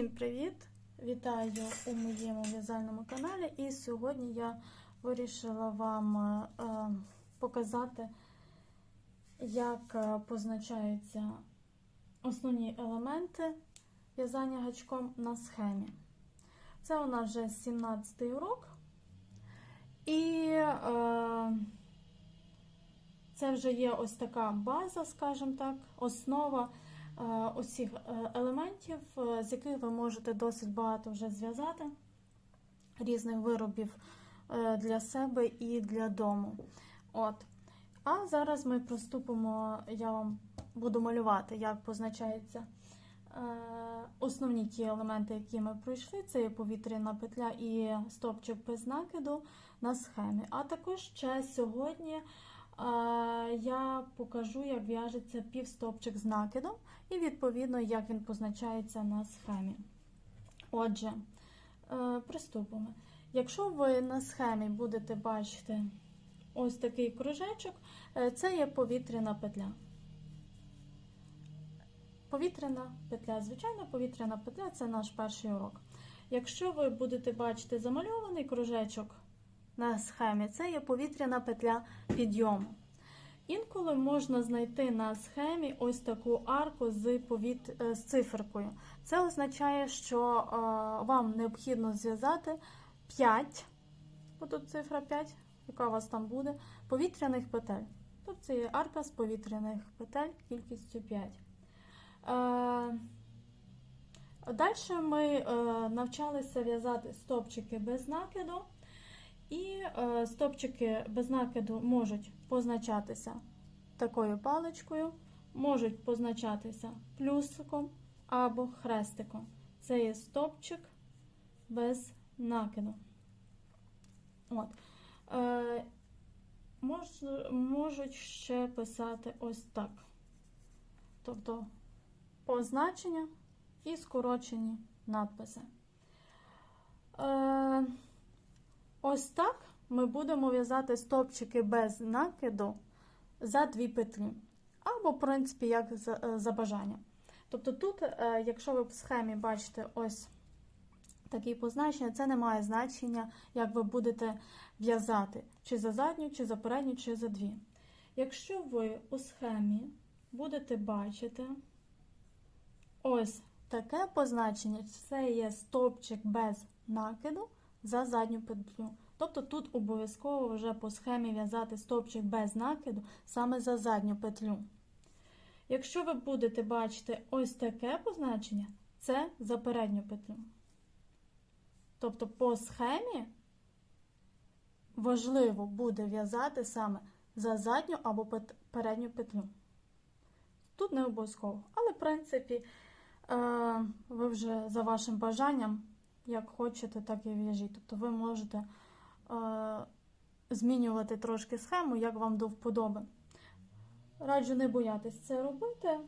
Всім привіт! Вітаю у моєму в'язальному каналі. І сьогодні я вирішила вам е, показати, як е, позначаються основні елементи в'язання гачком на схемі. Це у нас вже 17 й урок. І е, це вже є ось така база, скажімо так, основа усіх елементів, е, з яких ви можете досить багато вже зв'язати різних виробів е, для себе і для дому. От. А зараз ми приступимо, я вам буду малювати, як позначаються е, основні ті елементи, які ми пройшли. Це повітряна петля і стопчик без накиду на схемі. А також ще сьогодні я покажу, як в'яжеться півстопчик з накидом, і, відповідно, як він позначається на схемі. Отже, е, приступимо. Якщо ви на схемі будете бачити ось такий кружечок, е, це є повітряна петля. Повітряна петля, звичайно, повітряна петля це наш перший урок. Якщо ви будете бачити замальований кружечок, на схемі. Це є повітряна петля підйому. Інколи можна знайти на схемі ось таку арку з повіт... Е, з циферкою. Це означає, що е, вам необхідно зв'язати 5, тут цифра 5, яка у вас там буде, повітряних петель. Тобто це є арка з повітряних петель кількістю 5. Е, Далі ми навчалися в'язати стопчики без накиду. І е, стопчики без накиду можуть позначатися такою паличкою, можуть позначатися плюсиком або хрестиком. Це є стопчик без накиду. От. Е, мож, Можуть ще писати ось так. Тобто позначення і скорочені надписи. Е, Ось так ми будемо в'язати стопчики без накиду за дві петлі. Або, в принципі, як за, е, бажанням. Тобто тут, е, якщо ви в схемі бачите ось такі позначення, це не має значення, як ви будете в'язати, чи за задню, чи за передню, чи за дві. Якщо ви у схемі будете бачити ось таке позначення, це є стопчик без накиду за задню петлю. Тобто тут обов'язково вже по схемі в'язати стовпчик без накиду саме за задню петлю. Якщо ви будете бачити ось таке позначення, це за передню петлю. Тобто по схемі важливо буде в'язати саме за задню або передню петлю. Тут не обов'язково. Але, в принципі, е, ви вже за вашим бажанням як хочете, так і в'яжіть. Тобто ви можете е, змінювати трошки схему, як вам до вподоби. Раджу не боятись це робити.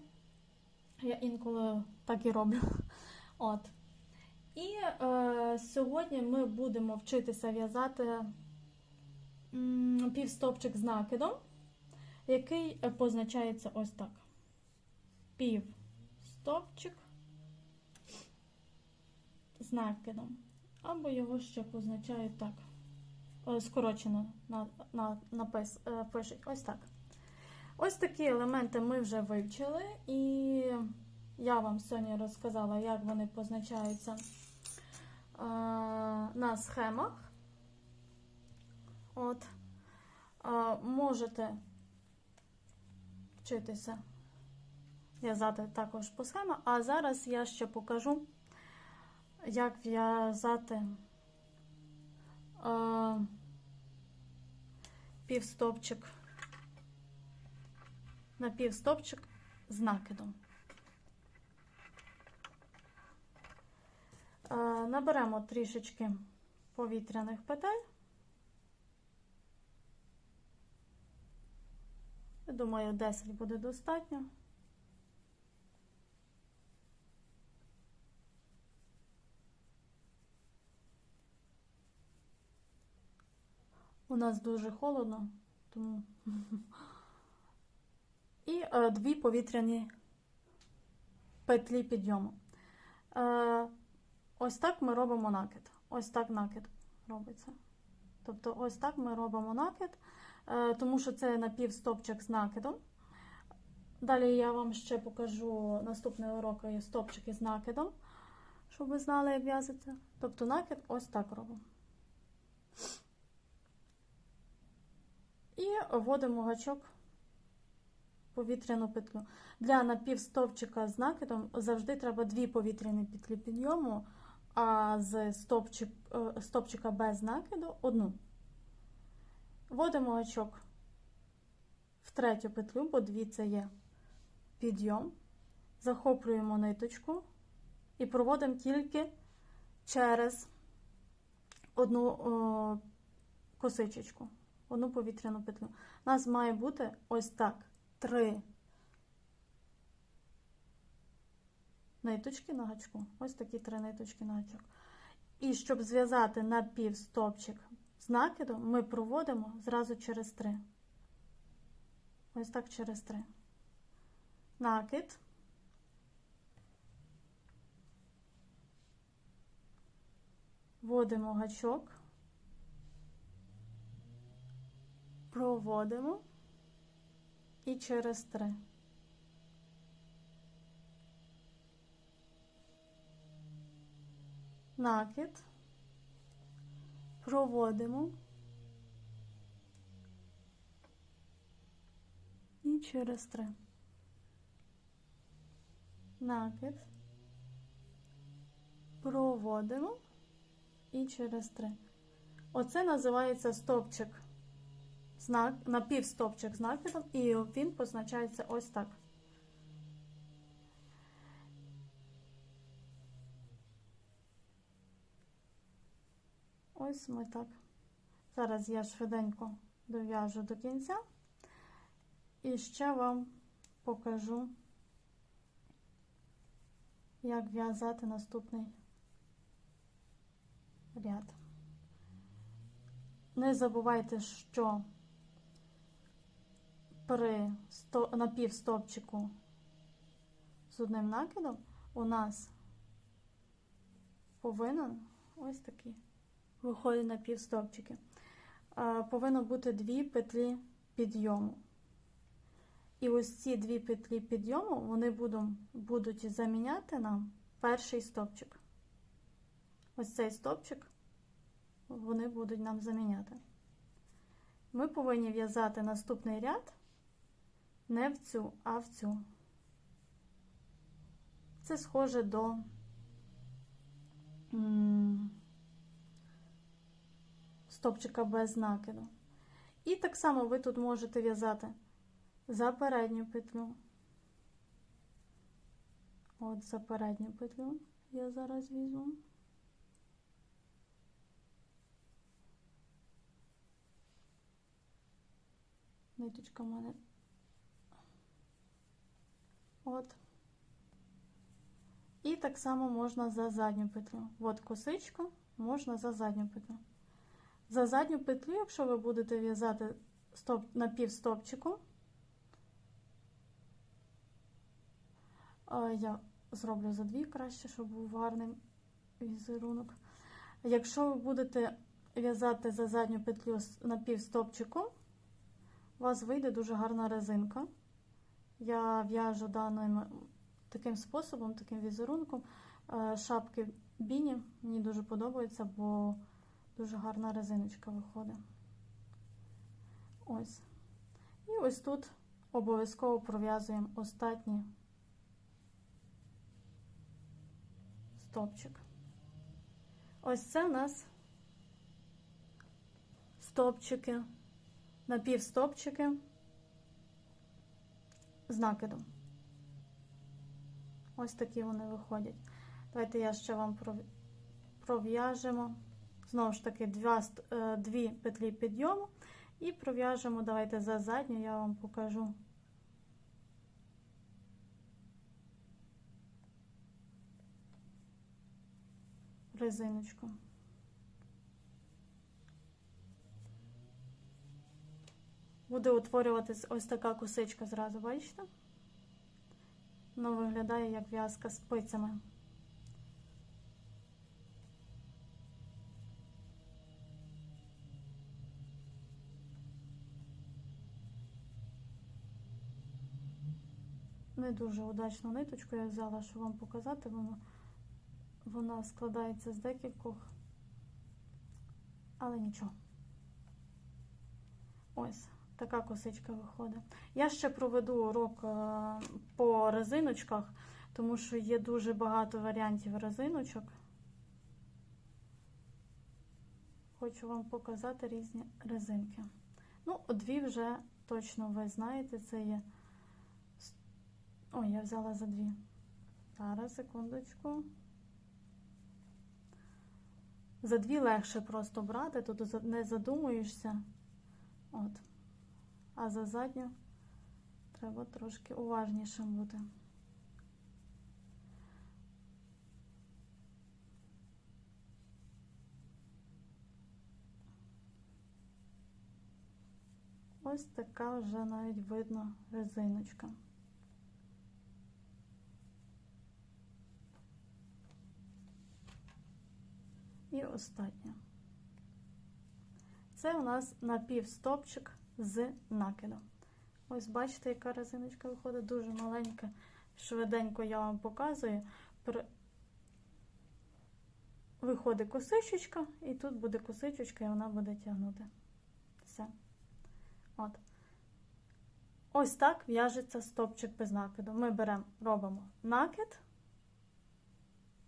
Я інколи так і роблю. От. І е, сьогодні ми будемо вчитися в'язати півстопчик з накидом, який позначається ось так. Півстопчик накидом. Або його ще позначають так. Е, скорочено на, на, напис, е, пишуть ось так. Ось такі елементи ми вже вивчили, і я вам сьогодні розказала, як вони позначаються е, на схемах. От. Можете вчитися в'язати також по схемах, а зараз я ще покажу як в'язати півстопчик на півстопчик з накидом. Наберемо трішечки повітряних петель. Думаю, 10 буде достатньо. У нас дуже холодно, тому. І е, дві повітряні петлі підйому. Е, ось так ми робимо накид. Ось так накид робиться. Тобто, ось так ми робимо накид, е, тому що це напівстопчик з накидом. Далі я вам ще покажу наступний урок стопчики з накидом, щоб ви знали, як в'язати. Тобто накид ось так робимо. І вводимо гачок повітряну петлю. Для напівстовпчика з накидом завжди треба дві повітряні петлі підйому, а з стопчик, е, стопчика без накиду одну. Вводимо гачок в третю петлю, бо дві це є підйом, захоплюємо ниточку і проводимо тільки через одну о, косичечку, одну повітряну петлю. У нас має бути ось так три ниточки на гачку. Ось такі три ниточки на гачок. І щоб зв'язати напівстопчик з накидом, ми проводимо зразу через три. Ось так через три. Накид. Вводимо гачок, проводимо і через три. Накид, проводимо і через три. Накид, проводимо і через три. Оце називається стопчик, знак, напівстопчик з накидом, і він позначається ось так. Ось ми так. Зараз я швиденько дов'яжу до кінця і ще вам покажу, як в'язати наступний ряд. Не забувайте, що при напівстопчику з одним накидом у нас повинен ось такий виходить на півстопчики. Повинно бути дві петлі підйому. І ось ці дві петлі підйому вони будуть заміняти нам перший стопчик. Ось цей стопчик вони будуть нам заміняти. Ми повинні в'язати наступний ряд не в цю, а в цю. Це схоже до стопчика без накиду. І так само ви тут можете в'язати за передню петлю. От за передню петлю я зараз візьму. Ниточка в мене. От. І так само можна за задню петлю. От косичка, можна за задню петлю. За задню петлю, якщо ви будете в'язати стоп, напівстопчиком, я зроблю за дві краще, щоб був гарний візерунок. Якщо ви будете в'язати за задню петлю напівстопчиком, у вас вийде дуже гарна резинка. Я в'яжу даним таким способом, таким візерунком. Е, шапки біні мені дуже подобаються, бо Дуже гарна резиночка виходить. Ось. І ось тут обов'язково пров'язуємо остатній стопчик. Ось це у нас стопчики, напівстопчики з накидом. Ось такі вони виходять. Давайте я ще вам пров'яжемо. Знову ж таки, е, дві петлі підйому і пров'яжемо, давайте за задню, я вам покажу. Резиночку. буде утворюватись ось така косичка зразу, бачите? Воно виглядає як в'язка з пицями. Не дуже удачну ниточку я взяла, щоб вам показати, вона, вона складається з декількох, але нічого. Ось така косичка виходить. Я ще проведу урок е, по резиночках, тому що є дуже багато варіантів резиночок. Хочу вам показати різні резинки. Ну, дві вже точно ви знаєте, це є. Ой, я взяла за дві. Зараз, секундочку. За дві легше просто брати, тут не задумуєшся. От. А за задню треба трошки уважнішим бути. Ось така вже навіть видно резиночка. І остання. Це у нас напівстопчик з накидом. Ось бачите, яка резиночка виходить, дуже маленька. Швиденько я вам показую. Виходить косичечка, і тут буде косичечка, і вона буде тягнути. Все. От. Ось так в'яжеться стопчик без накиду. Ми беремо, робимо накид.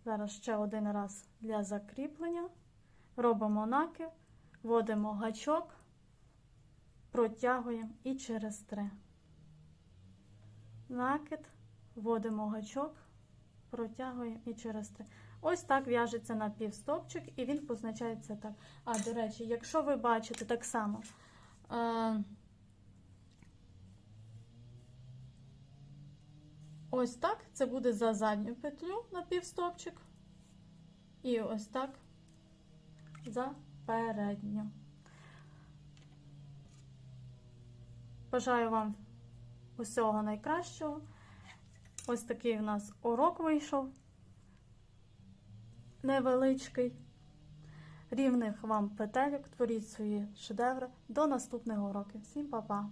Зараз ще один раз для закріплення. Робимо накид, вводимо гачок, протягуємо і через три. Накид, вводимо гачок, протягуємо і через три. Ось так в'яжеться напівстопчик, і він позначається так. А, до речі, якщо ви бачите так само. Е, Ось так це буде за задню петлю на півстопчик. І ось так за передню. Бажаю вам усього найкращого. Ось такий у нас урок вийшов. Невеличкий. Рівних вам петельок, творіть свої шедеври. До наступного уроку. Всім па-па!